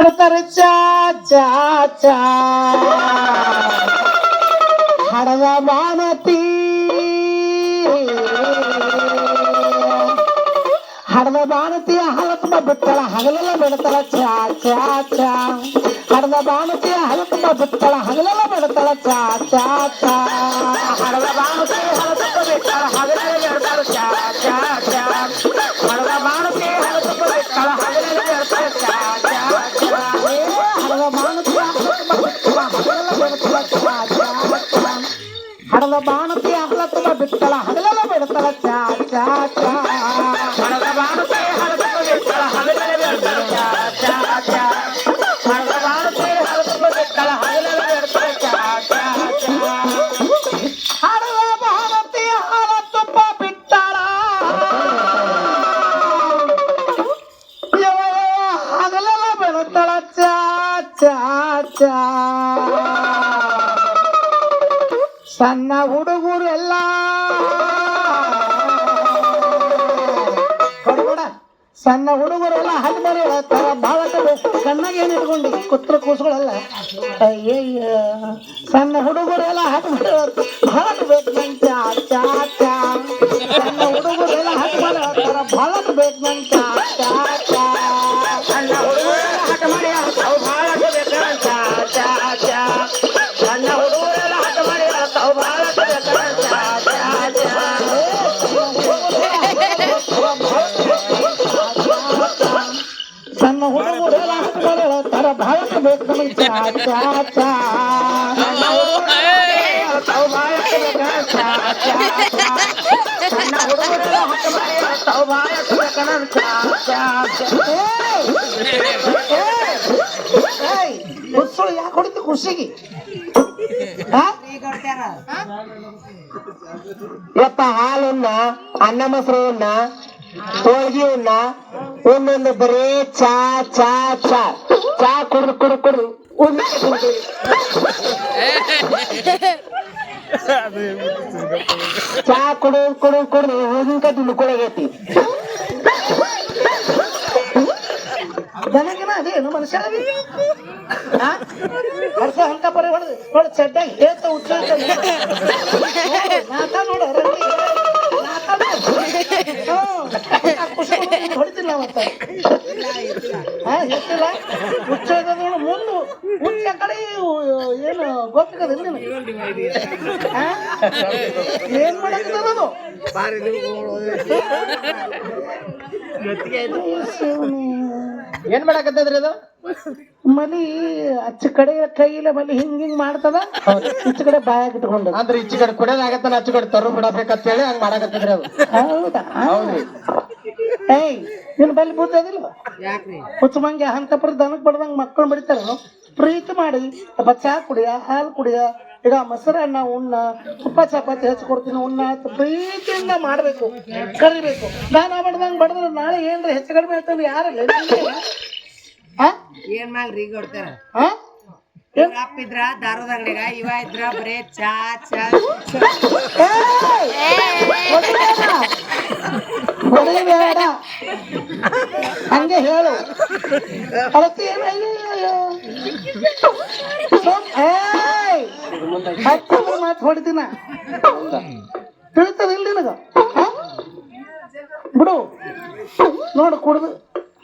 ಹೇಳ್ತಾರೆ ಚಾ ಚಾ ಚಾ ಹಡದ ಮಾನತಿ ಹಡದ ಬಾಣತಿಯ ಹಲತುಂಬ ಬಿಟ್ಟಳ ಹಗಲೆಲ್ಲ ಬಿಡ್ತಾಳ ಚಾ ಚಾ ಚಾ ಹಡದ ಬಾಣತಿಯ ಹಲತುಂಬ ಬಿಟ್ಟಳ ಹಗಲೆಲ್ಲ ಬಿಡ್ತಾಳ ಚಾ ಚಾ ಚಾ ಹಡದ ಬಾಣತಿಯ ಹಲತುಂಬ ಬಿಟ್ಟಳ ಹಗಲೆಲ್ಲ ಬಿಡ್ತಾಳ ಚಾ ಚಾ ಚಾ ಬಿಡ್ತಾಳ ಚಾ ಚಾ ಚಾ ಹಡದ ಬಾಣತಿ ಹಗಲ ತುಂಬ ಬಿಟ್ಟಳ ಹಗಲೆಲ್ಲ ಬಿಡ್ತಾಳ ಚಾ ಚಾ ಚಾ ಕೂಸುಗಳೆಲ್ಲ ಅಯ್ಯಯ್ಯ ಸಣ್ಣ ಹುಡುಗರೆಲ್ಲ ಹದಿಮರಿ ಬೇಕು ನನ್ ಚಾ ಚಾ ಚಾ ಏಯ್! ಹುಚ್ಚುಳು ಯಾಕೆ ಹೊಡಿತು ಖುಷಿಗೆ ಆ? ಯಪ್ಪ ಹಾಲನ್ನ ಅನ್ನ ಮೊಸರು ಉಣ್ಣ ಹೋಳ್ಗಿ ಉಣ್ಣ ಒಂದೊಂದು ಬರೇ ಚಾ ಚಾ ಚಾ. ಚಾ ಕುಡ್ದು ಕುಡ್ದು ಕುಡ್ದು. ಚಾ ಕುಡು ಕುಡು ಒಂದ್ಕ ದುಡ್ಕೊಳಗೈತಿ ದನಗಿನ ಅದೇನು ಮನುಷ್ಯ ವರ್ಷ ಬರೀ ಹೊಡೆದು? ಏತ ಉಚ್ಚ ನಾತ ನೋಡ ಹೊಡಿತಿಲ್ಲ ಹಾ ಎತ್ತಿಲ್ಲ ಹುಚ್ಚ ನೋಡು ಮುಂದು ಹುಚ್ಚ ಕಡೆ ಏನು ಗೊತ್ತಿಲ್ಲ? ಏನ್ ಮಾಡಕ್ಕಿದೆ ಅದು ಏನ್ ಮಾಡಕತ್ತದ್ರಿ ಅದು? ಮಲಿ ಅಚ್ಚ ಕಡೆ ಕೈಯಿಲ್ಲ ಮಲಿ ಹಿಂಗ್ ಹಿಂಗ್ ಮಾಡ್ತದ ಇಚ್ಚ ಕಡೆ ಬಾಯಾಗ ಇಟ್ಕೊಂಡು ಅಂದ್ರೆ ಈಚೆ ಕಡೆ ಕುಡಿಯೋದಾಗತ್ತಾನ ಆಚೆ ಕಡೆ ತರು ಬಿಡಬೇಕಂತ ಹೇಳಿ ಹಂಗ ಮಾಡಾಕತ್ತಿದ್ರೆ ಅದು ಹೌದಾ? ಏಯ್ ನಿನ್ ಬಲ್ಲಿ ಬುದ್ಧಿ ಅದಿಲ್ವ ಹುಚ್ಚ ಹಂತಪುರ ದನಕ್ ಬಡ್ದಂಗ್ ಮಕ್ಕಳು ಬಿಡ್ತಾರ ಪ್ರೀತಿ ಮಾಡಿ ಸ್ವಲ್ಪ ಚಾ ಕುಡಿಯ ಹಾಲು ಕುಡಿಯ ಈಗ ಮೊಸರನ್ನ ಉಣ್ಣ ತುಪ್ಪ ಚಪಾತಿ ಹೆಚ್ಚು ಕೊಡ್ತೀನಿ ಉಣ್ಣ ಅಂತ ಪ್ರೀತಿಯಿಂದ ಮಾಡ್ಬೇಕು ಕರಿಬೇಕು. ದಾನ ಬಡ್ದಂಗ್ ಬಡದ್ರೆ ನಾಳೆ ಏನ್ರಿ ಹೆಚ್ಚು ಕಡಿಮೆ ಆಯ್ತಂದ್ರೆ ಯಾರಲ್ಲ? ಏನ್ ಮಾಡ್ರಿ ರೀ ಹೊಡ್ತಾರ? ಹಾ ಇವ್ರ ಅಪ್ಪ ಇದ್ರ ದಾರದ ಅಂಗಡಿಗ ಇವ ಇದ್ರ ಬರೇ ಚಾ ಚಾ. ಬೇಡ ಹಂಗೆ ಹೇಳು. ಅದಕ್ಕೆ! ಹತ್ತೊಂದು ಮಾತು ಹೊಡಿತೀನ? ತಿಳಿತದ ಇಲ್ಲಿ ನಿನಗ? ಬಿಡು. ನೋಡು ಕುಡ್ದು.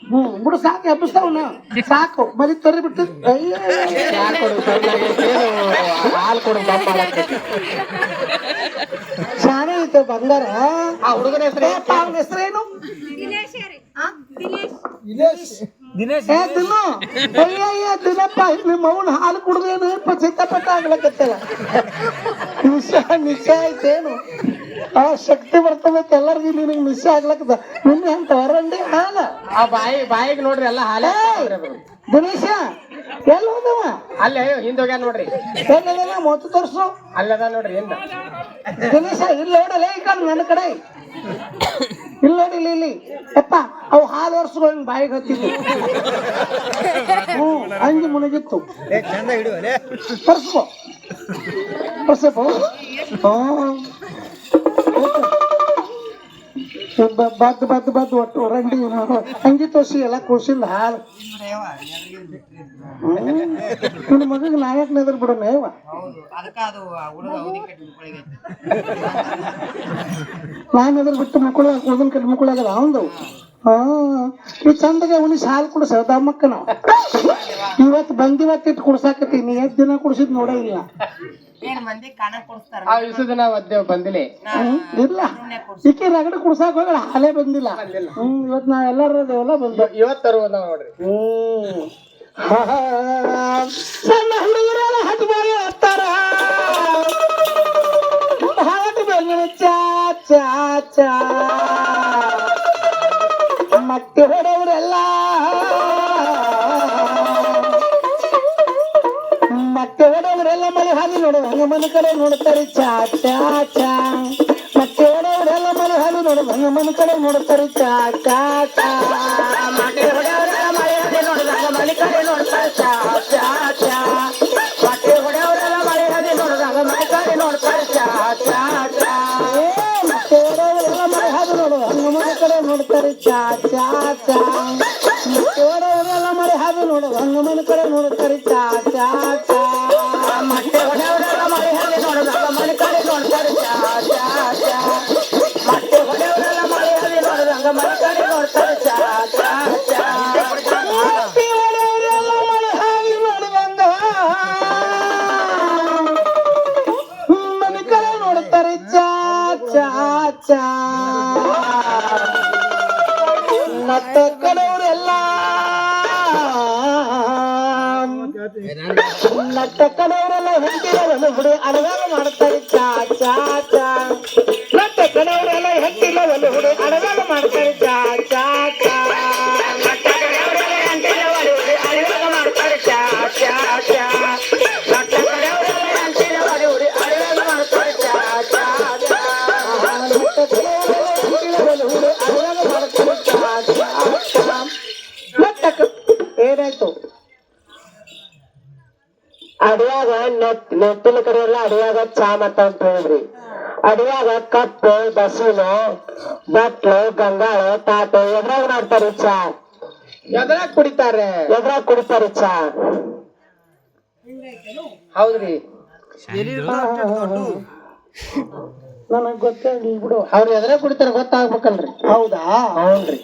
ಹ್ಮ್ ಬಿಡು ಸಾಕು ಎಬ್ಬಿಸ್ತಾವನ ಸಾಕು ಮಲಿ ತರಿ ಬಿಟ್ಟು. ಅಯ್ಯೋ. ಚಾ ಕೊಡು ಹಾಲು ಕೊಡು ಶಾನೆ ಐತೆ ಬಂಗಾರ ಆ ಹುಡುಗನ ಹೆಸರು ಏಪ್ಪ, ಅವ್ನ ಹೆಸರೇನು ಏ ಅಯ್ಯಯ್ಯ ದಿನಪ್ಪ ನಿಮ್ಮ ಅವನ ಹಾಲು ಕುಡ್ದೇನು ಚಿತ್ತಪಟ್ಟ ಆಗ್ಲಕತ್ತಲ್ಲ? ನಿಶ ನಿಶ ಆಯ್ತೇನು ಆ ಶಕ್ತಿ ಬರ್ತಬೇಕು ಎಲ್ಲರಿಗೂ ನಿನಗೆ ನಿಶ ಆಗ್ಲಕ್ಕದ ನಿನ್ನೆ ಅಂತ ಹೊರಂಡಿ ಹಾಲ? ಆ ಬಾಯಿ ಬಾಯಿಗೆ ನೋಡ್ರಿ ಎಲ್ಲ ಹಾಲೇ ದಿನೇಶ ಎಲ್ಲಿ ಹೋದವ? ಅಲ್ಲೇ ಹಿಂದ್ ಹೋಗ್ಯಾನ ನೋಡ್ರಿ. ಎಲ್ಲ ಮೊತ್ತ ತೋರ್ಸು. ಅಲ್ಲದ ನೋಡ್ರಿ ಹಿಂದ. ದಿನೇಶ ಇಲ್ಲಿ ನೋಡಲ್ಲ ಈ ಕಡೆ ನನ್ನ ಕಡೆ. ಇಲ್ಲಿ ಇಲ್ಲಿ ಇಲ್ಲಿ ಯಪ್ಪ ಅವು ಹಾಲು ವರ್ಷಗಳು ಹಿಂಗ್ ಬಾಯಿಗೆ ಹತ್ತಿತ್ತು ಹ್ಞೂ ಹಂಗೆ ಮುಳುಗಿತ್ತು ತರ್ಸ್ಕೊ ಪರ್ಸ್ ಹ್ಞೂ. ಬದ್ದು ಬದ್ದು ಬದ್ದು ಒಟ್ಟು ರಂಡಿ ಹಂಗಿ ತೋರಿಸಿ ಎಲ್ಲ ಕೂಸಿಂದ ಹಾಲು. ನಿನ್ನ ಮಗಗೆ ನಾಯಕ್ ನೆದ್ರ ಬಿಡೋಣ ಯವ್ವ ನಾನು ಎದ್ರ ಬಿಟ್ಟು ಮಕ್ಕಳು ಉಳ್ದನ್ ಕಟ್ಟಿ ಮಕ್ಕಳು ಆಗಲ್ಲ ಅವಂದು ಹಾ ಈ ಚಂದಗೆ ಉಣಿಸಿ ಹಾಲು ಕುಡಿಸ ದಮ್ಮಕ್ಕ ನಾವು ಇವತ್ತು ಬಂದಿವತ್ತು ಇಟ್ಟು ಕುಡ್ಸಾಕತ್ತಿ ನೀ ಎಷ್ಟ್ ದಿನ ಕುಡ್ಸಿದ್ ನೋಡೇ ಇಲ್ಲ. ಏನ್ ಮಂದಿ ಕಾಣ ಕೊಡಿಸ್ತಾರ? ಆ ಇಷ್ಟು ದಿನ ಬಂದಿಲ್ಲ ಹ್ಮ್, ಇಲ್ಲ. ಈಕೆ ರಗಡೆ ಕುಡ್ಸಾಕ ಹೋಗಲ್ಲ ಹಾಲೇ ಬಂದಿಲ್ಲ. ಹ್ಮ್ ಇವತ್ತು ನಾವೆಲ್ಲರೂ ಅದೇವಲ್ಲ ಬಂದ. ಇವತ್ತು ತರುವುದ ನೋಡ್ರಿ. ಹ್ಮ್. ಹಾ, ಸಣ್ಣ ಹುಡುಗರೆಲ್ಲ ಹತ್ತು ಬಾರಿ ಹತ್ತಾರ ಬೆಂಗಿನ ಚಾ ಚಾ ಚಾ. ನೋಡು ಹಂಗ ಮನ ಕಡೆ ನೋಡ್ತಾರೆ ಚಾ ಚಾ ಚಾ. ಮತ್ತೆ ಹೊಡೆಯವರೆಲ್ಲ ಮನೆ ಹಾದಿ ನೋಡು ಹಂಗ ಮನ ಕಡೆ ನೋಡ್ತಾರೆ ಚಾ ಚಾ ಚಾ. ನೋಡ್ತಾರೆ ಚಾ ಚಾ ಚಾ. ಮತ್ತೆ ಹೊಡೆಯವರೆಲ್ಲ ಮನೆ ಹಾದಿ ನೋಡು ಹಂಗ ಮನೆ ಕಡೆ ನೋಡ್ತಾರೆ ಚಾ ಚಾ ಚಾ. ಕಡೆಯವರೆಲ್ಲ ಹೆಂಡತಿಗಳನ್ನು ಹುಡಿ ಅಡಗಾಲ ಮಾಡ್ತಾರೆ. ನೆಟ್ಟಿನ ಕಡೆ ಎಲ್ಲ ಅಡಿಯಾಗ ಚಾ ಮತ್ತ ಅಂತ ಹೇಳಿದ್ರಿ. ಅಡಿಯಾಗ ಕಪ್ಪು ಬಸವನ ಬಟ್ಲು ಗಂಗಾಳ ತಾಟು ಎದ್ರಾಗ ಮಾಡ್ತಾರೆ ಚಾ. ಎದ್ರಾಗ ಕುಡಿತಾರೆ? ಎದ್ರಾಗ ಕುಡಿತಾರೆ ಚಾ. ಹೌದ್ರಿ. ನನಗ್ ಗೊತ್ತಾಗ್ಲಿ ಬಿಡು. ಅವ್ರ ಎದ್ರಾಗ ಕುಡಿತಾರ ಗೊತ್ತಾಗ್ಬೇಕಲ್ರಿ. ಹೌದಾ? ಹೌನ್ರಿ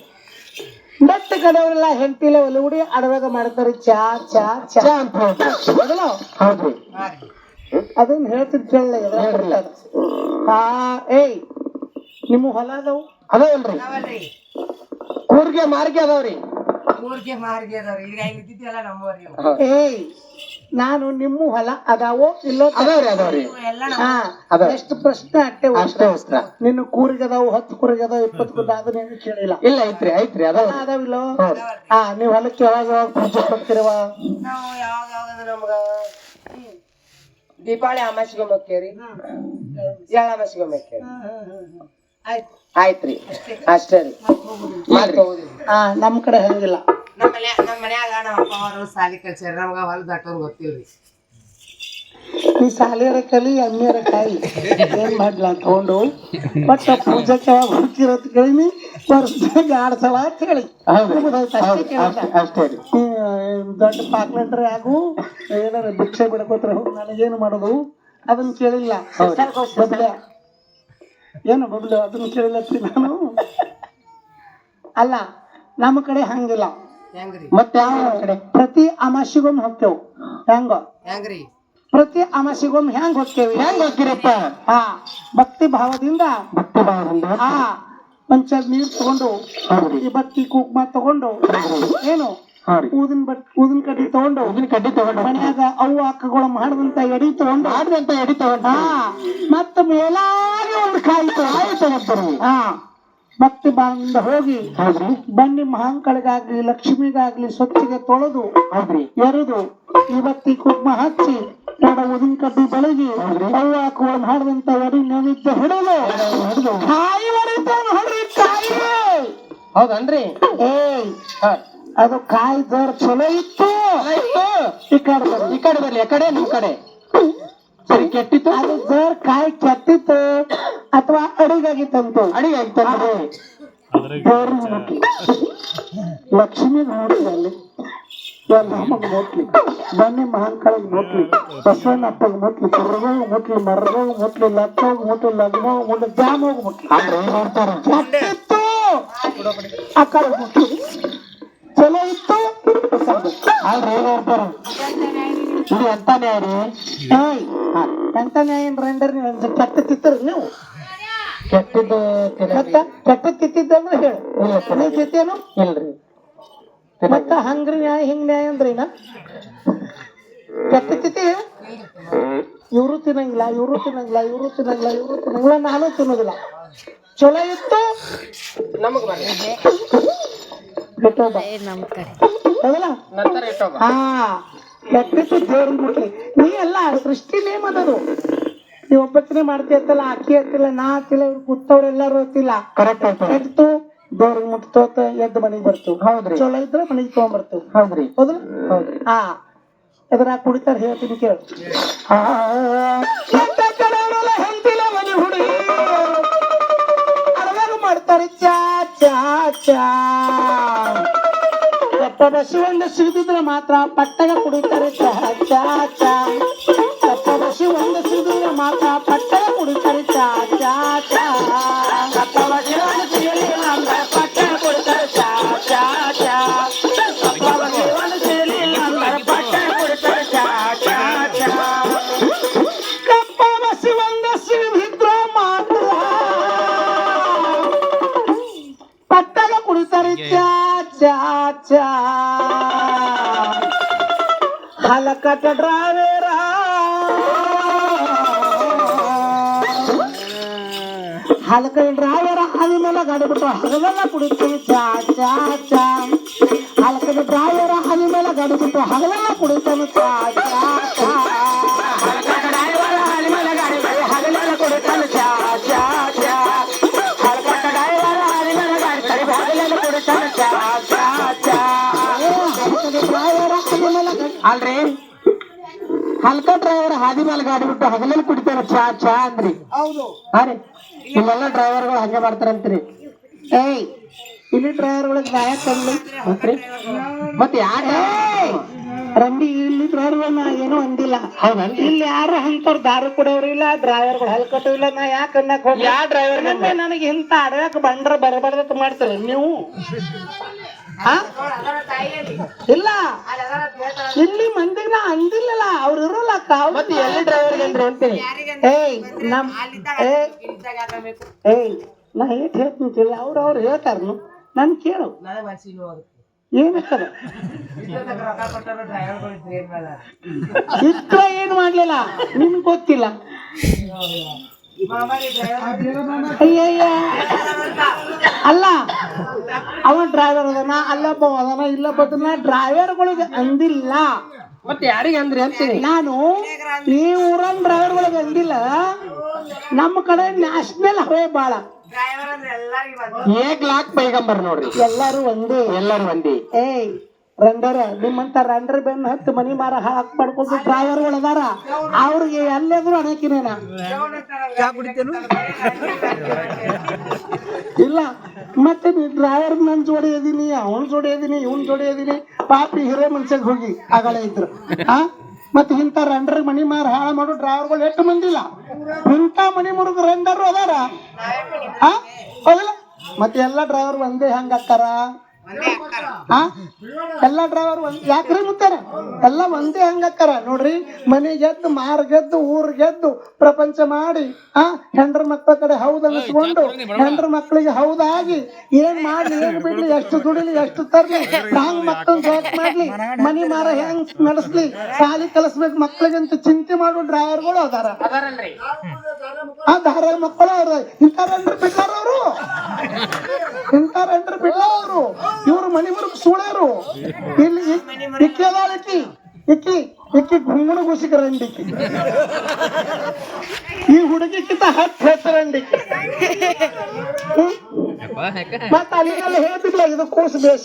ಬೆಟ್ಟ ಕಡೆಯವರೆಲ್ಲ ಹೆಂಡತಿಲೆ ಒಲುಗುಡಿ ಅಡವಾಗ ಮಾಡ್ತಾರೆ ಚಾ ಚಾ ಚಾ. ಚಾ ಅಂತ ಹೇಳ್ತಾರೆ. ಹೌದಲ್ಲ? ಹೌದ್ರಿ ಅದನ್ನ ಹೇಳ್ತಿದ್ ಕೇಳಲ್ಲ. ಹಾ ಏಯ್ ನಿಮ್ಮ ಹೊಲ ಅದಾವು? ಅದಾವಲ್ರಿ. ನಾವಲ್ರಿ ಕೂರ್ಗೆ ಮಾರ್ಗೆ ಅದಾವ್ರಿ. ಊರ್ಗೆ ಮಾರ್ಗೆ ಅದಾವ್ರಿ. ಈಗ ಇದ್ದಿದ್ದೆಲ್ಲ ನಮ್ಮವ್ರಿ. ಏಯ್ ನಾನು ನಿಮ್ಮ ಹೊಲ ಅದಾವೋ ಇಲ್ಲೋ ಅದಾವ್ರಿ ಹಾ ಎಷ್ಟು ಪ್ರಶ್ನೆ ಅಟ್ಟೆ ಅಷ್ಟೇ ವಸ್ತ್ರ ನಿನ್ನ ಕೂರಿಗೆ ಅದಾವ ಹತ್ತು ಕೂರಿಗೆ ಅದಾವ ಇಪ್ಪತ್ತು ಕೂಡ ಅದನ್ನ ಏನು ಕೇಳಿಲ್ಲ. ಇಲ್ಲ ಐತ್ರಿ ಐತ್ರಿ ಅದಾವ ಅದಾವಿಲ್ಲೋ? ಆ ಹಾ ನೀವು ಹೊಲಕ್ಕೆ ಯಾವಾಗ ಯಾವಾಗ ಪೂಜೆ ಕೊಡ್ತಿರವ ನಾವು ಯಾವಾಗ ಯಾವಾಗ ನಮ್ಗ ದೀಪಾವಳಿ ಅಮಾಸಿಗೊಮ್ಮೆ ಮಕ್ಕೇರಿ ಎಳ್ಳ ಅಮಾಸಿಗೊಮ್ಮೆ ಹೋಕ್ಕೇವ್ರಿ ಆಯ್ತು. ಆಯ್ತ್ರಿ. ಅಷ್ಟೇ ರೀ. ಮಾಡ್ರಿ. ಹಾ ನಮ್ ಕಡೆ ಹಂಗಿಲ್ಲ. ನಮ್ಮ ಮನೆ ನಮ್ಮ ಮನ್ಯಾಗ ನಮ್ಮ ಅಪ್ಪ ಅವರು ಸಾಲಿ ಕಲ್ಸ್ಯಾರ ನಮ್ಗ ಹೊಲ ದಾಟೋದ್ ಗೊತ್ತಿಲ್ರಿ. ಈ ಸಾಲಿಯರ ಕಲಿ ಅಮ್ಮಿಯರ ಕಾಯಿ ಏನ್ ಮಾಡ್ಲಾ ತಗೊಂಡು? ಬಟ್ ಪೂಜೆ ಯಾವಾಗ ಹುಡುಕಿರೋದ್ ಕೇಳಿನಿ. ವರ್ಷದಾಗ ಎರಡ್ ಸಲ ಅಂತ ಹೇಳಿ. ಹೌದು. ಅಷ್ಟೇ ರೀ. ದೊಡ್ಡ ಪಾಕ್ಲೆಟ್ರೆ ಆಗು. ಏನಾರ ಭಿಕ್ಷೆ ಬಿಡಕೋತ್ರ ಹೋಗಿ ನನಗೇನು ಮಾಡೋದು? ಅದನ್ನ ಕೇಳಿಲ್ಲ. ಬಬ್ಲೆ ಏನು ಬಬ್ಲೆ ಅದನ್ನ ಕೇಳಿಲ್ಲ ನಾನು? ಅಲ್ಲ ನಮ್ಮ ಕಡೆ ಹಂಗಿಲ್ಲ. ಮತ್ತೆ ಪ್ರತಿ ಅಮಾಸಿಗೊಮ್ಮೆ ಹೋಗ್ತೇವ್. ಹೆಂಗ? ಹೆಂಗ್ರಿ? ಪ್ರತಿ ಅಮಾಸಿಗೊಮ್ಮೆ ಹೆಂಗ್ ಹೋಗ್ತೇವಿ? ಹೆಂಗ್ ಹೋಗ್ತೀರಪ್ಪ? ಹಾ ಭಕ್ತಿ ಭಾವದಿಂದ ಭಕ್ತಿ ಭಾವದಿಂದ ಹಾ ಪಂಚಾಯತ್ ನೀರ್ ತಗೊಂಡು ಭಕ್ತಿ ಈ ಬತ್ತಿ ಕುಕ್ಮ ತಗೊಂಡು ಏನು? ಊದಿನ ಬಟ್ ಊದಿನ ಕಡ್ಡಿ ತಗೊಂಡು ಊದಿನ ಕಡ್ಡಿ ತಗೊಂಡು. ಮನ್ಯಾಗ ಅವ್ವ ಅಕ್ಕಗಳು ಮಾಡಿದಂತ ಎಡಿ ತಗೊಂಡು ಆಡದಂತ ಎಡಿ ತಗೊಂಡು. ಹಾ ಮತ್ತ ಮೇಲಾಗಿ ಒಂದು ಕಾಯಿ ಕಾಯಿ ಹಾ ಭಕ್ತಿ ಭಾವದಿಂದ ಹೋಗಿ ಬನ್ನಿ ಮಹಾಂಕಳಿಗಾಗ್ಲಿ ಲಕ್ಷ್ಮಿಗಾಗ್ಲಿ ಸ್ವಚ್ಛಗೆ ತೊಳೆದು ಎರಡು ಎರೆದು ಇವತ್ತಿ ಕುಟುಂಬ ಹಚ್ಚಿ ನಡ ಉದಿನ ಕಡ್ಡಿ ಬೆಳಗಿ ಹಾಕುವ ಹಾಡದಂತ ಎಡಿ ನೈವೇದ್ಯ ಹಿಡಿದು ಹಿಡಿದು ಕಾಯಿ ಹೊಡಿತಾನ ಹೊಡ್ರಿ ಕಾಯಿ! ಹೌದನ್ರಿ? ಏಯ್! ಅದು ಕಾಯಿ ದರ ಚಲೋ ಇತ್ತು. ಈ ಕಡೆ ಬರ್ಲಿ ಈ ಕಡೆ ಬರ್ಲಿ ಆ ಕಡೆ ನಿಮ್ ಕಡೆ. ಕೆಟ್ಟಿತ್ತು ಅದು ಜರ್ ಕಾಯಿ ಕೆಟ್ಟಿತ್ತು ಅಥವಾ ಅಡಿಗಾಗಿತ್ತಂತು ಅಡಿಗೆ ಆಯ್ತಂದ್ರಿ ದೇವ್ರಿಗೆ ಮುಟ್ಟಿ. ಲಕ್ಷ್ಮಿಗೆ ನೋಡಿದಲ್ಲಿ ಎಲ್ಲ ನಮಗ್ ಮುಟ್ಲಿ ಬನ್ನಿ ಮಹಾನ್ಕಾಳಿಗೆ ಮುಟ್ಲಿ ಬಸವಣ್ಣ ಅಪ್ಪಗೆ ಮುಟ್ಲಿ ಕುರ್ಗೋಗ್ ಮುಟ್ಲಿ ಮರ್ಗೋಗ್ ಮುಟ್ಲಿ ಲಕ್ಕೋಗ್ ಮುಟ್ಲಿ ಲಗ್ನೋಗ್ ಮುಟ್ಲಿ ಜಾಮೋಗ್ ಮುಟ್ಲಿ ಅಂದ್ರೆ ಏನ್ ಹೇಳ್ತಾರ ಕೆಟ್ಟಿತ್ತು ಆ ಕಡೆ ಮುಟ್ಲಿ ಚಲೋ ಇತ್ತು? ಅಲ್ರಿ ಹೇಳ್ತಾರ? ಇದು ಎಂತ ನ್ಯಾಯ ರೀ? ಎಂತ ನ್ಯಾಯ ಏನ್ರಿ ನೀವು ಒಂದ್ ಕೆಟ್ಟ ತಿತ್ತರಿ ನೀವು. ಕೆಟ್ಟದ್ದು ಮತ್ತ ಕೆಟ್ಟ ತಿತ್ತಿದ್ದಂದ್ರೆ ಹೇಳಿ. ನೀವು ತಿತ್ತೇನು ಇಲ್ರಿ. ಮತ್ತ ಹಂಗ್ರಿ ನ್ಯಾಯ ಹಿಂಗ್ ನ್ಯಾಯ ಅಂದ್ರಿನ ಕೆಟ್ಟ ತಿತ್ತಿ ಇವರು ತಿನ್ನಂಗಿಲ್ಲ ಇವರು ತಿನ್ನಂಗಿಲ್ಲ ಇವರು ತಿನ್ನಂಗಿಲ್ಲ ಇವರು ತಿನ್ನಂಗಿಲ್ಲ. ನಾನು ತಿನ್ನೋದಿಲ್ಲ. ಚಲೋ ಇತ್ತು? ನಮಗ್ ಬರ್ರಿ. ಬಿಟ್ಟೋದ ಹಾ ನೀ ಎಲ್ಲ ಸೃಷ್ಟಿ ನೇಮ್ ಅದದು ನೀ ಒಬ್ಬತ್ತನೇ ಮಾಡ್ತಿ ಅಂತಲ್ಲ ಅಕ್ಕಿ ಹತ್ತಿಲ್ಲ ನಾ ಹತ್ತಿಲ್ಲ ಇವ್ರು ಕೂತವ್ರು ಎಲ್ಲಾರು ಹತ್ತಿಲ್ಲ ಕರೆಕ್ಟ್ ಆಯ್ತು. ಕೆಟ್ಟು ದೇವ್ರಿಗೆ ಮುಟ್ತೋತ ಎದ್ದು ಮನೆಗೆ ಬರ್ತು. ಹೌದ್ರಿ. ಚಲೋ ಇದ್ರೆ ಮನೆಗೆ ತಗೊಂಡ್ಬರ್ತು ಹೌದ್ರಿ. ಹೌದು ಹಾ. ಎದ್ರ ಕುಡಿತಾರ ಹೇಳ್ತೀನಿ ಕೇಳು. ಹೆಂಡ್ತಿಲ್ಲ ಮನೆ ಹುಡುಗಿ. ಮಾಡ್ತಾರೆ ಚಾ ಚಾ ಚಾ ಕಪ್ಪದ ಶಿವಂದ ಸಿಗದಿದ್ರೆ ಮಾತ್ರ ಪಟ್ಟಗ ಕುಡಿತಾರೆ ಚಾಚಾ. ಶಿವಂದ ಸಿಗದಿದ್ರೆ ಮಾತ್ರ ಪಟ್ಟಗ ಕುಡಿತಾರೆ ಚಾ ಹಲಕಟ ಡ್ರಾವೇರ ಹಲಕ ಡ್ರಾವೇರ ಅದ ಮೇಲೆ ಗಾಡಿ ಬಿಟ್ಟು ಹಗಲೆಲ್ಲ ಕುಡಿತೀವಿ ಚಾ ಚಾ ಚಾ ಹಲಕದ ಡ್ರಾವೇರ ಅದ ಮೇಲೆ ಗಾಡಿ ಬಿಟ್ಟು ಹಗಲೆಲ್ಲ ಕುಡಿತಾನೆ ಚಾ ಚಾ ಚಾ ಹಲ್ಕ ಡ್ರೈವರ್ ಹಾದಿ ಮೇಲೆ ಗಾಡಿ ಬಿಟ್ಟು ಹಗಲಲ್ಲಿ ಕುಡಿತಾರ ಚಾ ಚಾ ಅಂದ್ರಿ. ಹೌದು. ಹಾ ರೀ. ಇಲ್ಲೆಲ್ಲ ಡ್ರೈವರ್ಗಳು ಹಂಗೆ ಮಾಡ್ತಾರಂತ್ರಿ ಏಯ್ ಇಲ್ಲಿ ಡ್ರೈವರ್ಗಳಿಗೆ ನ್ಯಾಯ ತಂದ್ಲಿ. ಮತ್ರಿ? ಮತ್ತೆ ಯಾರ ರಂಡಿ ಇಲ್ಲಿ ಡ್ರೈವರ್ ನಾ ಏನು ಅಂದಿಲ್ಲ. ಇಲ್ಲಿ ಯಾರು ಅಂತವ್ರು ದಾರು ಕೊಡೋರು ಇಲ್ಲ ಡ್ರೈವರ್ಗಳು ಹಲ್ಕಟ್ಟು ಇಲ್ಲ ನಾ ಯಾಕೆ ಅನ್ನಕ್ ಹೋಗಿ ಯಾ ಡ್ರೈವರ್ ನನಗೆ ಇಂತ ಅಡವ್ಯಾಕ ಬಂಡ್ರ ಬರಬಾರ್ದತ್ ಮಾಡ್ತೀರ ನೀವು? ಇಲ್ಲ. ಇಲ್ಲಿ ಮಂದಿಗೆ ನಾ ಅಂದಿಲ್ಲಲ್ಲ ಅವ್ರು ಇರೋಲ್ಲ ಮತ್ತೆ ಎಲ್ಲಿ ಡ್ರೈವರ್ ಅಂದ್ರಿ ಅಂತೀನಿ? ಏಯ್ ನಮ್ ಏಯ್ ನಾ ಏಟ್ ಹೇಳ್ತೀನಿ ಕೇಳಿ. ಅವ್ರು ಅವ್ರು ಹೇಳ್ತಾರನು. ನನ್ ಕೇಳು. ಏನಕ್ಕದ? ಇಷ್ಟ ಏನ್ ಮಾಡ್ಲಿಲ್ಲ? ನಿಮ್ಗೆ ಗೊತ್ತಿಲ್ಲ. ಅಯ್ಯಯ್ಯ. ಅವ ಡ್ರೈವರ್ ಅದನ ಅಲ್ಲಪ್ಪ ಅದನ ಇಲ್ಲಪ್ಪ ಅಂದ್ರೆ ಡ್ರೈವರ್ಗಳಿಗೆ ಅಂದಿಲ್ಲ. ಮತ್ತೆ ಯಾರಿಗೆ ಅಂದ್ರಿ ಅಂತೀನಿ ನಾನು ಈ ಊರನ್ ಡ್ರೈವರ್ಗಳಿಗೆ ಅಂದಿಲ್ಲ. ನಮ್ಮ ಕಡೆ ನ್ಯಾಷನಲ್ ಹವೇ ಬಾಳ. ಏಕ್ ಲಾಕ್ ಪೈಗಂಬರ್ ನೋಡ್ರಿ. ಎಲ್ಲರೂ ಒಂದೇ. ಎಲ್ಲರೂ ಒಂದೇ. ಏಯ್. ರಂಡರ ನಿಮ್ಮಂತ ರಂಡ್ರ ಬೆನ್ನ ಹತ್ತು ಮನಿ ಮಾರ ಹಾಕ್ ಮಾಡ್ಕೊಂಡು ಡ್ರೈವರ್ಗಳು ಅದಾರ ಅವ್ರಿಗೆ ಎಲ್ಲಾದ್ರೂ ಅಣಕಿನೇನ ಇಲ್ಲ ಮತ್ತೆ ನೀ ಡ್ರೈವರ್ ನನ್ ಜೋಡಿ ಇದೀನಿ ಅವನ್ ಜೋಡಿ ಇದೀನಿ ಇವನ್ ಜೋಡಿ ಇದೀನಿ ಪಾಪಿ ಹಿರೇ ಮನ್ಸಿಗೆ ಹೋಗಿ ಆಗಲೇ ಇದ್ರು. ಆ? ಮತ್ತೆ ಇಂಥ ರಂಡ್ರ ಮನಿ ಮಾರ ಹಾಳ ಮಾಡೋ ಡ್ರೈವರ್ಗಳು ಎಷ್ಟು ಮಂದಿಲ್ಲ ಇಂಥ ಮನಿ ಮುರುಗ ರಂಡರು ಅದಾರ. ಆ? ಹೌದಲ್ಲ? ಮತ್ತೆ ಎಲ್ಲ ಡ್ರೈವರ್ ಒಂದೇ ಹಂಗ ಅಕ್ಕಾರ ಆ ಎಲ್ಲ ಡ್ರೈವರ್ ಒಂದ್ ಯಾಕ್ರಿ ಮುತ್ತಾರ? ಎಲ್ಲ ಒಂದೇ ಹಂಗ ಅಕ್ಕಾರ. ನೋಡ್ರಿ ಮನೆ ಗೆದ್ದು ಮಾರ್ ಗೆದ್ದು ಊರ್ ಗೆದ್ದು ಪ್ರಪಂಚ ಮಾಡಿ ಆ? ಹೆಂಡ್ರ ಮಕ್ಕಳ ಕಡೆ ಹೌದ್ ಅನಿಸ್ಕೊಂಡು ಹೆಂಡ್ರ ಮಕ್ಕಳಿಗೆ ಹೌದಾಗಿ ಏನ್ ಮಾಡ್ಲಿ ಏನ್ ಬಿಡ್ಲಿ ಎಷ್ಟು ದುಡಿಲಿ ಎಷ್ಟು ತರ್ಲಿ ಹ್ಯಾಂಗ್ ಮಕ್ಕಳ ಸಾಕ್ ಮಾಡ್ಲಿ ಮನಿ ಮಾರ ಹೆಂಗ್ ನಡೆಸ್ಲಿ ಸಾಲಿ ಕಲಿಸ್ಬೇಕು ಮಕ್ಕಳಿಗಂತ ಚಿಂತೆ ಮಾಡೋ ಡ್ರೈವರ್ಗಳು ಅದಾರ. ಆ ದಾರ ಮಕ್ಕಳು ಅವ್ರ ಇಂಥವ್ರಂದ್ರೆ ಬಿಡ್ಲಾರ ಅವರು? ಇಂಥವ್ರಂದ್ರೆ ಬಿಡ್ಲಾರ ಅವರು? ಇವ್ರು ಮನಿ ಮುರುಗ್ ಸುಳ್ಯಾರು. ಇಲ್ಲಿ ಇಕ್ಕಿ ಅದಾಳ ಇಕ್ಕಿ. ಇಕ್ಕಿ ಇಕ್ಕಿ ಗುಂಗುಣ ಗುಸಿಕರಂಡಿಕ್ಕಿ ಈ ಹುಡುಗಿಕ್ಕಿಂತ ಹತ್ತು ಹೆಸರಂಡಿಕ್ಕಿ ಮತ್ತ ಅಲ್ಲಿಗೆಲ್ಲ ಹೇಳ್ತಿಲ್ಲ ಇದು ಕೋರ್ಸ್ ದೇಶ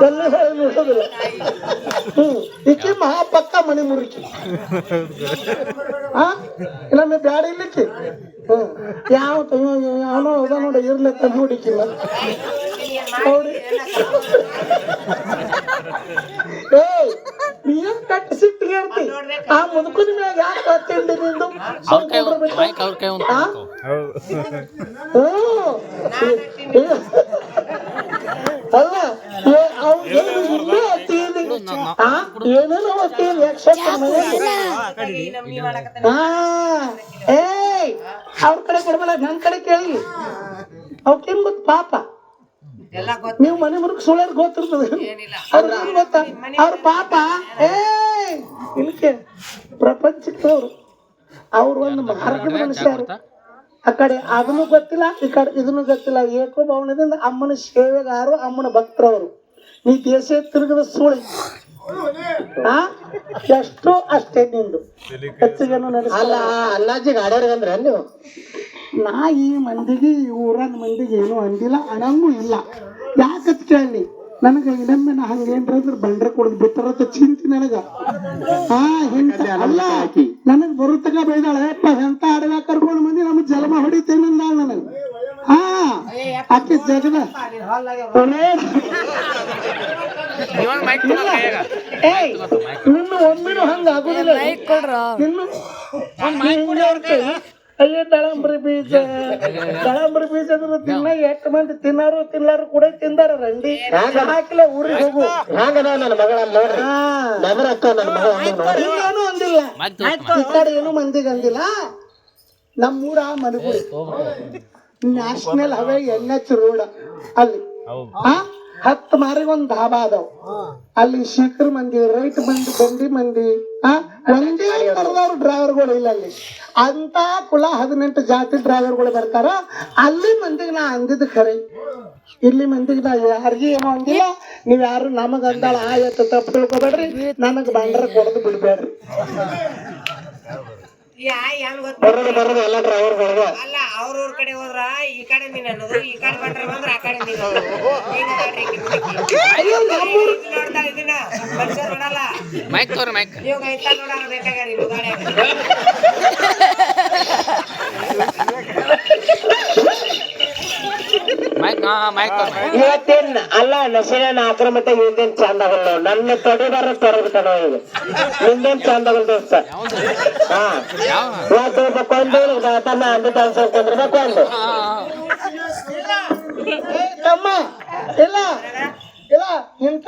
ಎಲ್ಲ ಹೇಳಿ ನಿಲ್ಸೋದಿಲ್ಲ ಹ್ಮ್. ಇಕ್ಕಿ ಮಹಾ ಪಕ್ಕ ಮಣಿ ಮುರುಕಿ ಹಾ ಇಲ್ಲೊಮ್ಮೆ ಬ್ಯಾಡ ಇಲ್ಲಿಕ್ಕಿ. ಹ್ಮ್. ಯಾವ ಯಾವನೋ ಅದ ನೋಡಿ ಇರ್ಲತ್ತ ನೋಡಿಕ್ಕಿಲ್ಲ ನೋಡಿ ಏಯ್ ಏನ್ ಕಟ್ಟಿ ಸಿಟ್ಟಿಗೆ ಇರ್ತಿ ಆ ಮುದುಕನ ಮ್ಯಾಗ ಯಾಕೆ ಗೊತ್ತಿಲ್ಲ ನಿಂದು ಮೈಕ್ ಅವ್ರ ಕೈ. ಅಲ್ಲ ಏನು ಇನ್ನೂ ಅತ್ತೀನಿ. ಆ? ಏನೇನೋ ಅತ್ತೀನಿ. ಆ, ಏಯ್ ಅವ್ರ ಕಡೆ ಕೊಡ್ಬೇಡ ನನ್ ಕಡೆ ಕೇಳಿ. ಅವ್ಕೇನ್ ಗೊತ್ತು? ಪಾಪ. ನೀವು ಮನೆ ಮುರುಕ್ ಸುಳ್ಳ ಗೊತ್ತಿರ್ತದೆ. ಏನಿಲ್ಲ. ಅವ್ರ ಏನ್ ಗೊತ್ತಾ? ಅವ್ರ ಪಾಪ. ಏ ಇಲ್ಕೆ ಪ್ರಪಂಚಕ್ಕವ್ರು ಅವ್ರು ಒಂದು ಮಾರ್ಗದ ಮನುಷ್ಯರು ಆ ಕಡೆ ಅದನ್ನು ಗೊತ್ತಿಲ್ಲ ಈ ಕಡೆ ಇದನ್ನು ಗೊತ್ತಿಲ್ಲ. ಏಕೋ ಭವನದಿಂದ ಅಮ್ಮನ ಸೇವೆಗಾರು ಅಮ್ಮನ ಭಕ್ತರವರು. ನೀ ದೇಶ ತಿರುಗದ ಸುಳಿ. ಆ? ಎಷ್ಟು ಅಷ್ಟೇ ನಿಂದು. ಹೆಚ್ಚಿಗೆನು ನಡೆಸ ಅಲ್ಲ ಅಣ್ಣಾಜಿ ಗಾಡಿಯವ್ರಿಗೆ ಅಂದ್ರೆ ನೀವು? ನಾ ಈ ಮಂದಿಗೆ ಈ ಊರನ್ ಮಂದಿಗೆ ಏನು ಅಂದಿಲ್ಲ ಅನ್ನಂಗೂ ಇಲ್ಲ. ಯಾಕತ್ ಕೇಳಿ? ನನಗೆ ಇನ್ನೊಮ್ಮೆ ನಾ ಹಂಗೇನ್ರ ಅಂದ್ರೆ ಬಂಡ್ರ ಕೊಡದ್ ಬಿಟ್ಟರತ್ತ ಚಿಂತಿ ನನಗ. ಹಾ ಹೆಂತ ಅಲ್ಲ ನನಗ್ ಬರುತ್ತಕ ಬೈದಾಳೆ. ಯಪ್ಪ ಎಂತ ಆಡಗ ಕರ್ಕೊಂಡು ಮಂದಿ ನಮ್ ಜಲಮ ಹೊಡಿತೇನೆ ಅಂದಾಳ ನನಗ. ಹಾ ಆಕೆ ಜಗದ ಏಯ್ ನಿನ್ನ ಒಮ್ಮಿನೂ ಹಂಗ ಆಗುದಿಲ್ಲ. ನಿನ್ನ. ಅಯ್ಯೋ ದಾಳಂಬ್ರಿ ಬೀಜ. ದಾಳಂಬ್ರಿ ಬೀಜ ಅಂದ್ರೆ ತಿನ್ನ ಎಷ್ಟು ಮಂದಿ ತಿನ್ನಾರು ತಿನ್ಲಾರು ಕೂಡ ತಿಂದಾರ ರಂಡಿ. ಹಾಕಿಲ್ಲ ಊರಿಗೆ ಹೋಗು. ಹ್ಯಾಂಗದ ನನ್ನ ಮಗಳ ನೋಡ್ರಿ. ಹಾ. ನಗರ ಅಕ್ಕ ನನ್ನ ಮಗಳ ಇನ್ನೇನು ಅಂದಿಲ್ಲ. ಈ ಕಡೆ ಏನು ಮಂದಿಗೆ ಅಂದಿಲ್ಲ. ನಮ್ಮೂರ Managudi. National highway N H road ಅಲ್ಲಿ. ಆ? ಹತ್ತು ಮಾರಿ ಒಂದ್ ಧಾಬಾ ಅದಾವ. ಅಲ್ಲಿ ಶೀಕರ್ ಮಂದಿ ರೈಟ್ ಮಂದಿ ಬಂಡಿ ಮಂದಿ ಆ ಒಂದೇ ತರದವ್ರು ಡ್ರೈವರ್ಗಳು ಇಲ್ಲ ಅಲ್ಲಿ. ಅಂತ ಕುಲ ಹದಿನೆಂಟು ಜಾತಿ ಡ್ರೈವರ್ಗಳು ಬರ್ತಾರ. ಅಲ್ಲಿ ಮಂದಿಗೆ ನಾ ಅಂದಿದ್ದು ಕರೆ ಇಲ್ಲಿ ಮಂದಿಗೆ ನಾ ಯಾರಿಗೂ ಏನೋ ಅಂದಿಲ್ಲ. ನೀವ್ ಯಾರು ನಮಗ ಅಂದಾಳ ಆಯತ್ತ ತಪ್ಪು ತಿಳ್ಕೊಬೇಡ್ರಿ. ನನಗ್ ಬಂಡ್ರ ಕೊಡದು ಬಿಡ್ಬೇಡ್ರಿ. ಬರೋದು ಬರೋದು ಎಲ್ಲ ಡ್ರೈವರ್ ಬರೋದು ಅಲ್ಲ ಅವ್ರ ಊರ್ ಕಡೆ ಹೋದ್ರ ಈ ಕಡೆ ನೀನ್ ಅನ್ನೋದು ಈ ಕಡೆ ಬಂದ್ರೆ ಬಂದ್ರ ಆ ಕಡೆ ನೀನ್ ನೋಡ್ತಾಳ ಇದನ್ನ ನೋಡಲ್ಲ. ಮೈಕ್ ತೋರಿ ಮೈಕ್ ಇವಾಗ ಐತ ನೋಡಲ್ಲ ಬೇಕಾಗ್ಯಾರ ಇಲ್ಲಿ ಗಾಡಿ ಇವತ್ತೇನ್ ಅಲ್ಲ ನಶೀನ ಆಕ್ರಮತ ಹಿಂದೇನ್ ಚಂದ ಆಗಲ್ಲ. ನನ್ನ ತೊಡೆ ಬರ ತೊರಬಿಟ್ಟ ಈಗ ಹಿಂದೇನ್ ಚಂದ ಆಗಲ್ಲ ದೋಸ್ತ ಹಾ ತನ್ನ ಅಂದ ಏ, ತಮ್ಮ ಇಲ್ಲ ಇಲ್ಲ ಇಂಥ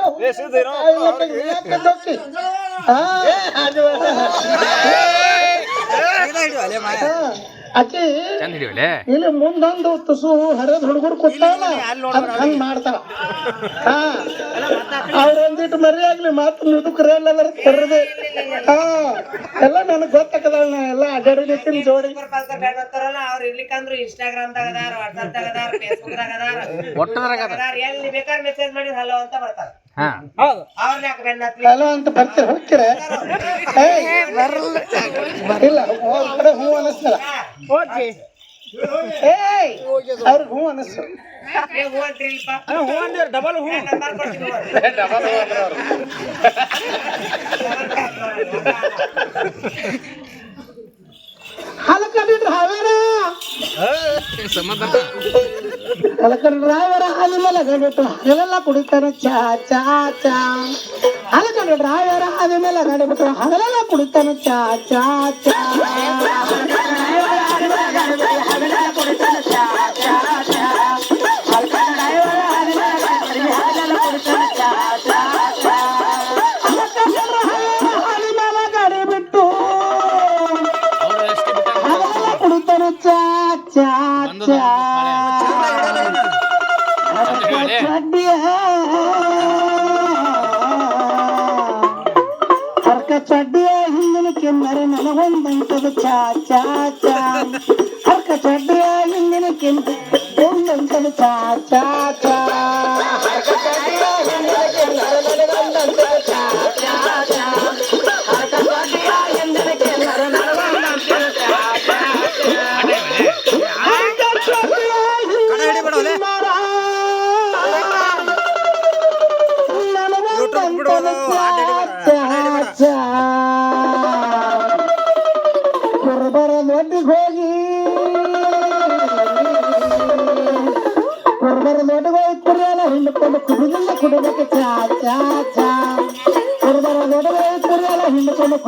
ಅಕ್ಕಿ ಚಂದ ಹಿಡಿಯಲೆ ಇಲ್ಲಿ ಮುಂದೊಂದು ತುಸು ಹರಿದ ಹುಡುಗರು ಕೂತಾವಲ್ಲ ಅದ್ ಹಂಗ್ ಮಾಡ್ತಾವ ಹಾ. ಅವ್ರ ಒಂದಿಟ್ಟು ಮರಿ ಆಗ್ಲಿ ಮಾತು ಮುದುಕರು ಎಲ್ಲಾದ್ರೂ ಕರ್ದೆ ಹಾ. ಎಲ್ಲ ನನಗ್ ಗೊತ್ತಾಕದಲ್ಲ ನಾ ಎಲ್ಲ ಅಡ್ಡಾಡಿದ್ದೀನಿ ಜೋಡಿ. ಬರ್ತಾರಲ್ಲ ಅವ್ರು ಇರ್ಲಿಕ್ಕಂದ್ರು ಇನ್ಸ್ಟಾಗ್ರಾಮ್ ದಾಗ ಅದಾರ ವಾಟ್ಸ್ಆಪ್ ದಾಗ ಅದಾರ ಫೇಸ್ಬುಕ್ ದಾಗ ಅದಾರ ಎಲ್ಲಿ ಬೇಕಾದ್ರೆ ಮೆಸೇಜ್ ಮಾಡಿ ಹಲೋ ಅಂತ ಬರ್ತಾರ. ಹಾ. ಅವ್ರನ್ನ ಯಾಕೆ ಬೆನ್ನ ಹತ್ಲಿ ಹಲೋ ಅಂತ ಬರ್ತೀರ ಹೋಗ್ತೀರ? ಏಯ್, ಇಲ್ಲ ಅವ್ರ ಕಡೆ ಹ್ಞೂ ಅನ್ನಿಸ್ತಲ್ಲ ಏಯ್ ಅವ್ರಿಗೆ ಹ್ಞೂ ಅನ್ನಿಸ್ತು ಏ, ಹೂ ಅಂತೀರಿಲ್ಪ ಡಬಲ್ ಹೂ. ನಂಬರ್ ಕೊಡ್ತೀನಿ ಹೂ. ಹಲಕಡಿ ಡ್ರೈವರ ಸಂಬಂಧ ಹಲಕಡಿ ಡ್ರೈವರ ಹಾಲಿಮೆಲ್ಲ ಗಡಿಬಿಟ್ಟು ಹಗಲೆಲ್ಲ ಕುಡಿತಾನೆ ಚಾ ಚಾ ಚಾ ಹಲಕಡಿ ಡ್ರೈವರ ಹಾಲಿಮೆಲ್ಲ ಗಡಿಬಿಟ್ಟು ಹಗಲೆಲ್ಲ ಕುಡಿತಾನೆ ಚಾ ಚಾ ಚಾ ചാച്ചാ ചാ. ചാ ചാ. ചാ ചാ.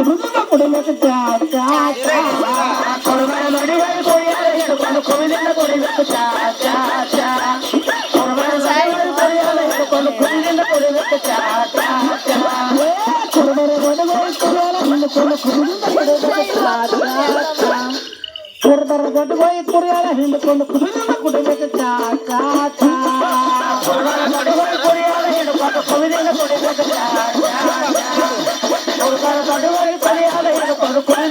ಹಿಂಡ್ಕೊಂಡು ಕುಡಿದ ಕುಡಿಬೇಕು ಚಾ ಚಾ ಚಾ ಕುರುಬರ ಮಡಿ ಹೋಗಿ ಕುರಿಯಲ್ಲ ಹಿಂಡ್ಕೊಂಡು ಕುಡಿದಿಂದ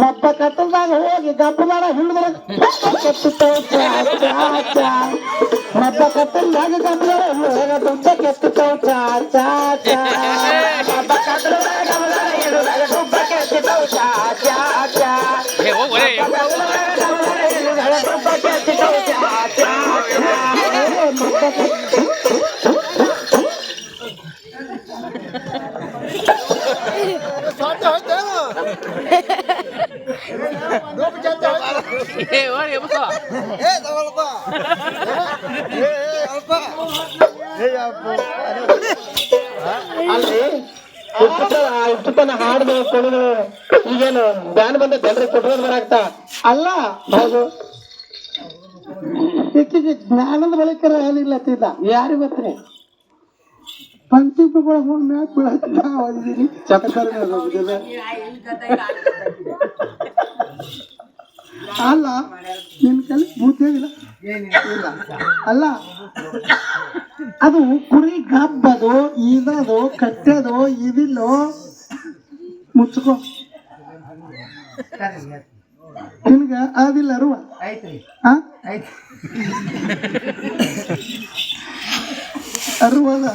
ಮಪ್ಪ ಕತ್ತಲ್ದಾಗ ಹೋಗಿ ಗಪ್ಪದಾರ ಹಿಂಡದ್ರ ಕೆತ್ತಿತ್ತವ ಚಾ ಚಾ ಚಾ ಮಪ್ಪ ಕತ್ತಲ್ದಾಗ ಗಪ್ಪದಾರ ಹಿಂಡದ್ರ ದುಡ್ಡ ಕೆತ್ತಿತ್ತವ ಚಾ ಚಾ ಚಾ ಮಪ್ಪ ಕತ್ತಲ್ದಾಗ ಗಪ್ಪದಾರ ಹಿಂಡದ್ರ ದುಡ್ಡ ಕೆತ್ತಿತ್ತವ ಚಾ ಚಾ ಚಾ ಏ ಹೋಗ್ ಒಲೆ ಏ ಎಬ್ಸ ಅಪ್ಪ ಅಪ್ಪ ಹಾಡ್ದು ಕುಣಿದು ಈಗೇನು ಬ್ಯಾನ್ ಬಂದ ಜನರಿಗೆ ಕೊಟ್ಟೋದ್ ಬರಾಗ್ತಾ ಅಲ್ಲ ಹೌದು ಈಕಿಗೆ ಜ್ಞಾನದ ಬಳಿಕರ ಏನಿಲ್ಲ ತಿಲ್ಲ ಯಾರು ಗೊತ್ತ್ರಿ ಪಂಕ್ತಿ ಮ್ಯಾಗ ಓದಿದೀನಿ ಚಕಸರಿ ಅಲ್ಲ ನಿನ್ ಕಲಿ ಬುದ್ಧಿ ಇಲ್ಲ ಅಲ್ಲ ಅದು ಕುರಿ ಗಬ್ಬದು ಇದದು ಕಟ್ಟದು ಇದಿಲ್ಲೋ ಮುಚ್ಕೋ ನಿನ್ಗ ಅದಿಲ್ಲ ಅರುವ ಆ? ಅರುವದ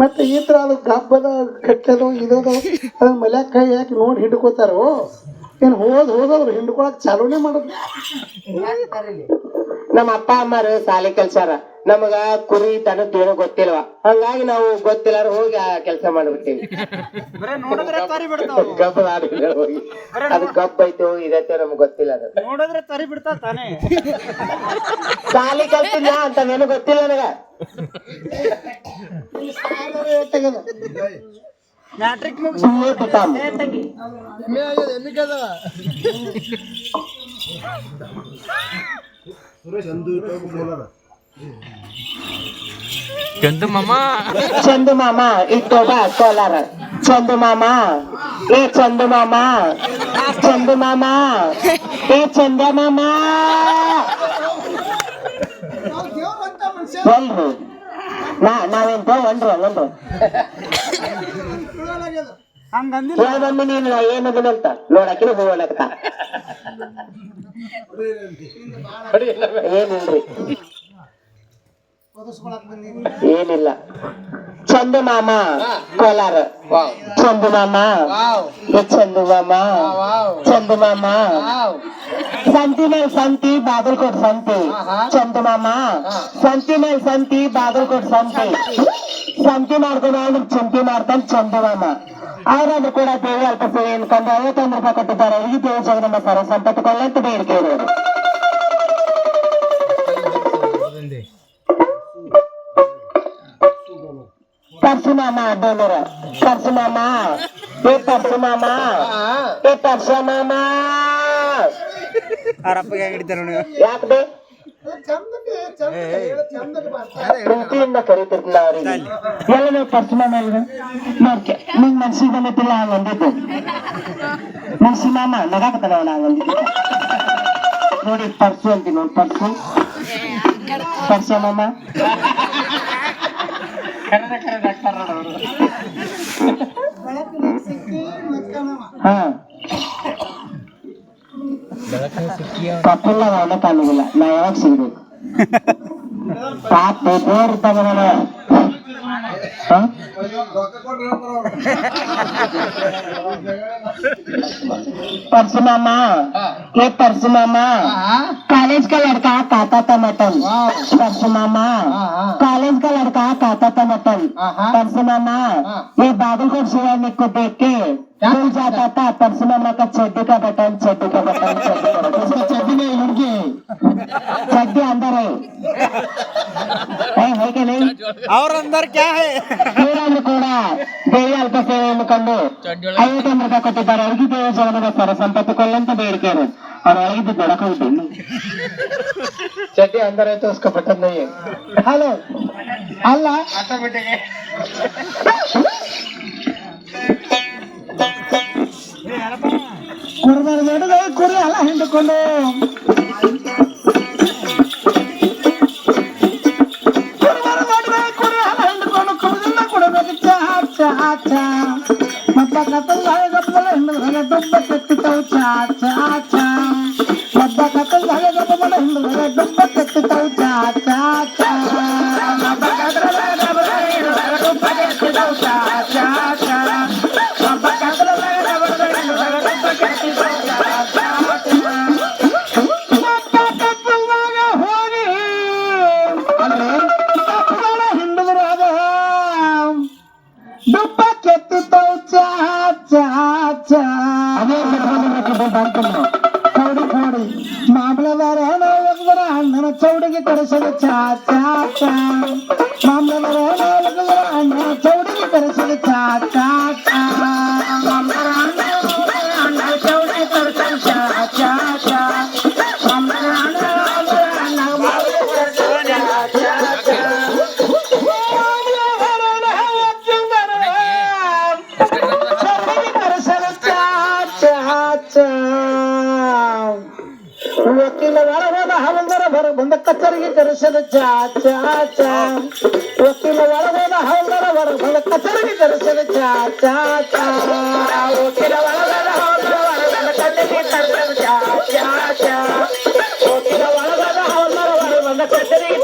ಮತ್ತೆ ಈ ತರ ಅದು ಗಬ್ಬದ ಕಟ್ಟದು ಇದದು ಅದ ಮಲ್ಯಾಗ ಕೈ ಹಾಕಿ ನೋಡಿ ಹಿಡ್ಕೋತಾರೋ? ಏನು ಹೋದ್ ಹೋದವ್ರು ಹಿಂಡ್ಕೊಳಕ್ ಚಾಲೂನೇ ಮಾಡೋದು. ನಮ್ಮ ಅಪ್ಪ ಅಮ್ಮರು ಸಾಲಿ ಕೆಲ್ಸಾರ ನಮಗ ಕುರಿ ದನದ ಏನೋ ಗೊತ್ತಿಲ್ವಾ. ಹಂಗಾಗಿ ನಾವು ಗೊತ್ತಿಲ್ಲಾರ ಹೋಗಿ ಆ ಕೆಲಸ ಮಾಡ್ಬಿಡ್ತೀವಿ. ಹೋಗಿ. ಅದು ಗಬ್ಬ ಐತೋ ಇದೈತೋ ನಮ್ಗೆ ಗೊತ್ತಿಲ್ಲ ಅದು. ನೋಡಿದ್ರೆ ತರಿ ಬಿಡ್ತಾ ತಾನೇ. ಸಾಲಿ ಕಲ್ತಿಲ್ಲ ಅಂತವೇನು ಗೊತ್ತಿಲ್ಲ ನನಗ. ಮ್ಯಾಟ್ರಿಕ್ ಸುಮ್ಮನೆ ಬಿಟ್ಟಾಮ. ಚಂದು ಮಾಮ ಚಂದು ಮಾಮ ಇಟ್ಟೋಬ ಕೋಲಾರ ಚಂದು ಮಾಮ ಏ ಚಂದು ಮಾಮ ಚಂದು ಮಾಮ ಏ ಚಂದ ಮಾಮ ಒಲ್ರು ನಾ ನಾವೇಂತ ಒನ್ರು ಒನ್ರು ಹಂಗಂದಿಲ್ಲ. ಹೇಳೊಮ್ಮೆ ನೀನು ಏನದನಂತ ನೋಡಕಿನ ಹೋಗಲಕ್ಕ ಏನಿಲ್ರಿ? ಏನಿಲ್ಲ. ಚಂದು ಮಾಮ, ಕೋಲಾರ. ಚಂದು ಮಾಮ. ಚಂದು ಮಾಮ. ಚಂದು ಮಾಮ. ಸಂತಿ ಮೇಲೆ ಸಂತಿ ಬಾಗಲಕೋಟ್ ಸಂತಿ. ಚಂದು ಮಾಮ. ಸಂತಿ ಮೇಲೆ ಸಂತಿ ಬಾಗಲಕೋಟ್ ಸಂತಿ. ಸಂತಿ ಮಾಡ್ಕೊಂಡು ಚಿಂತಿ ಮಾಡ್ತಾನೆ ಚಂದು ಮಾಮ. ಅವರನ್ನು ಕೂಡ ದೇವಿ ಅಲ್ಪ ಸೇವೆ ಅನ್ಕೊಂಡು ಐವತ್ತೊಂದು ರೂಪಾಯಿ ಕೊಟ್ಟಿದ್ದಾರೆ. ಈ ದೇವಿ ಜಗದಂಬ ಸರ ಸಂಪತ್ತು ಕೊಳ್ಳಂತ ಬೇಡಿಕೆ ಇರೋದು ಪರ್ಸು ಮಾಮ ಡೋಲರ ಪರ್ಸು ಮಾಮ ಏ ಪರ್ಸು ಮಾಮ ಏ ನೀವು ಯಾಕೆ ಪ್ರೀತಿಯಿಂದ ಕರೀತಿರ್ತಿಲ್ಲ ಅವರಿಗೆ. ಎಲ್ಲ ನೀವು ಪರ್ಸು ಮಾಮ ಇಲ್ರಿ ನೋಡ್ಕೆ ನಿಂಗೆ ಮನ್ಸಿಗೆ ಬಂದಿತ್ತಿಲ್ಲ ಹಂಗಂದಿದ್ದು ಮನ್ಸಿ ಮಾಮ ನಗಾಕತ್ತದ ಅವನ ಹಂಗಂದಿದ್ದು ನೋಡಿ ಪರ್ಸು ಅಂತೀನಿ ನೋಡಿ ಪರ್ಸು ಪರ್ಸು ಮಾಮ? ಹಾ. ತಪ್ಪಿಲ್ಲ ಅವನ ಕಾಣುದಿಲ್ಲ ನಾ ಯಾವಾಗ ಸಿಗ್ಬೇಕು ಪಾಪ ದೇವ್ರ ತಗೋಣ ಹಾ? परसों मामा ये परसों मामा कॉलेज का लड़का खाता था मटन परसों मामा कॉलेज का लड़का खाता था मटन परसों मामा ये बादल बादलकोट शिवानी को देख के भूल जाता था। परसों मामा का चड्डी का बटन चड्डी का बटन चड्डी का बटन। चड्डी नहीं लड़की चड्डी अंदर है है, है। ಅವ್ರ ಅಂದರ್ ಕ್ಯಾ ಇವರಲ್ಲಿ ಕೂಡ ಅಲ್ಪ ಸೇವೆ ಅನ್ಕೊಂಡು ಐವತ್ತು ಕೊಟ್ಟಿದ್ದಾರೆ ಅಡಗಿದ್ದ ಜೀವನದ ಸರ ಸಂಪತ್ತು ಕೊಲ್ಲಂತ ಬೇಡಿಕೆ ಅವರು ಅವ್ರು ಅಡಗಿದ್ದು ಬೆಳಕೌದು ಚಡ್ಡಿ ಅಂದರೆ ತೋರಿಸ್ಕೊಬಿಟ್ಟದ್ದು ಹಲೋ ಅಲ್ಲ ಆಟೋಮೆಟಿಕ್ ಕುಡ್ಬಾರ್ದು ಕುರಿ ಅಲ್ಲ ಹಿಂಡ್ಕೊಂಡು ಕೆತ್ತಿತಾವ್ ಚಾ ಚಾ ಚಾ ವಕೀಲ ಒಳಗೋದ ಹವಲ್ದಾರ ಹೊರ ಬಂದ ಕಚೇರಿಗೆ ಕರೆಸಲು ಚಾ ಚಾ ಚಾ ವಕೀಲ ಒಳಗೋದ ಹವಲ್ದಾರ ಹೊರ ಬಂದ ಕಚೇರಿಗೆ ಕರೆಸಲು ಚಾ ಚಾ ಚಾ ವಕೀಲ ಒಳಗೋದ ಹವಲ್ದಾರ ಹೊರ ಬಂದ ಕಚೇರಿಗೆ